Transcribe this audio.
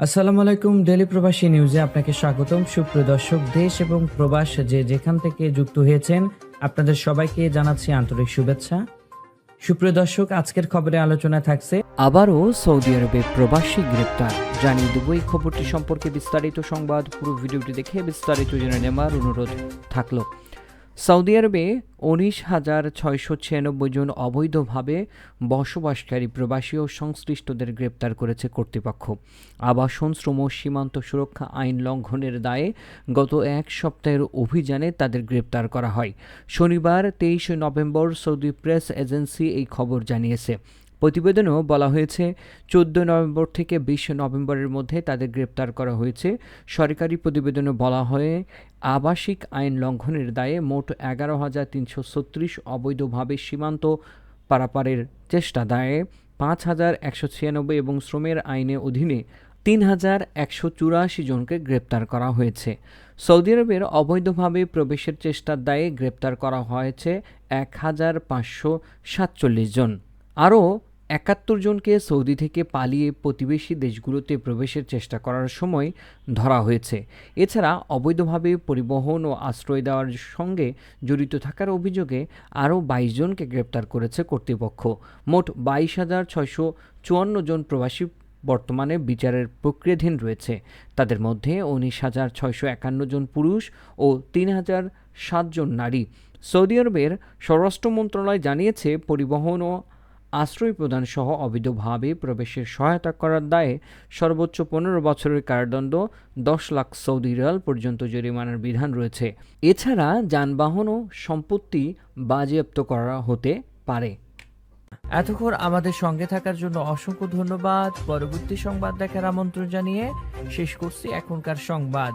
আসসালামু আলাইকুম ডেলি প্রবাসী নিউজে আপনাকে স্বাগতম। সুপ্রিয় দর্শক, দেশ এবং প্রবাস যে যেখান থেকে যুক্ত হয়েছেন, আপনাদের সবাইকে জানাচ্ছি আন্তরিক শুভেচ্ছা। সুপ্রিয় দর্শক, আজকের খবরে আলোচনা থাকছে, আবারও সৌদি আরবে প্রবাসী গ্রেপ্তার। জানিয়ে দেব, এই খবরটি সম্পর্কে বিস্তারিত সংবাদ। পুরো ভিডিওটি দেখে বিস্তারিত জেনে নেওয়ার অনুরোধ থাকল। সৌদি আরবে উনিশ হাজার ছয়শো ছিয়ানব্বই জন অবৈধভাবে বসবাসকারী প্রবাসী ও সংশ্লিষ্টদের গ্রেপ্তার করেছে কর্তৃপক্ষ। আবাসন, শ্রম ও সীমান্ত সুরক্ষা আইন লঙ্ঘনের দায়ে গত এক সপ্তাহের অভিযানে তাদের গ্রেপ্তার করা হয়। শনিবার তেইশে নভেম্বর সৌদি প্রেস এজেন্সি এই খবর জানিয়েছে। প্রতিবেদনেও বলা হয়েছে, চোদ্দ নভেম্বর থেকে বিশ নভেম্বরের মধ্যে তাদের গ্রেপ্তার করা হয়েছে। সরকারি প্রতিবেদনে বলা হয় আবাসিক আইন লঙ্ঘনের দায়ে মোট এগারো হাজার তিনশো ছত্রিশ অবৈধভাবে সীমান্ত পারাপারের চেষ্টা দায়ে পাঁচ হাজার একশো ছিয়ানব্বই এবং শ্রমের আইনে অধীনে তিন হাজার একশো চুরাশি জনকে গ্রেপ্তার করা হয়েছে। সৌদি আরবের অবৈধভাবে প্রবেশের চেষ্টার দায়ে গ্রেপ্তার করা হয়েছে এক হাজার পাঁচশো সাতচল্লিশ জন। আরও একাত্তর জনকে সৌদি থেকে পালিয়ে প্রতিবেশী দেশগুলোতে প্রবেশের চেষ্টা করার সময় ধরা হয়েছে। এছাড়া অবৈধভাবে পরিবহন ও আশ্রয় দেওয়ার সঙ্গে জড়িত থাকার অভিযোগে আরও বাইশ জনকে গ্রেপ্তার করেছে কর্তৃপক্ষ। মোট বাইশ হাজার ছয়শো চুয়ান্ন জন প্রবাসী বর্তমানে বিচারের প্রক্রিয়াধীন রয়েছে। তাদের মধ্যে উনিশ হাজার ছয়শো একান্ন জন পুরুষ ও তিন হাজার সাতজন নারী। সৌদি আরবের স্বরাষ্ট্র মন্ত্রণালয় জানিয়েছে, পরিবহন ও আশ্রয় প্রদান সহ অবৈধভাবে প্রবেশের সহায়তা করার দায়ে সর্বোচ্চ পনেরো বছরের কারাদণ্ড, দশ লাখ সৌদি রিয়াল পর্যন্ত জরিমানার বিধান রয়েছে। এছাড়া যানবাহন ও সম্পত্তি বাজেয়াপ্ত করা হতে পারে। এতক্ষণ আমাদের সঙ্গে থাকার জন্য অসংখ্য ধন্যবাদ। পরবর্তী সংবাদ দেখার আমন্ত্রণ জানিয়ে শেষ করছি এখনকার সংবাদ।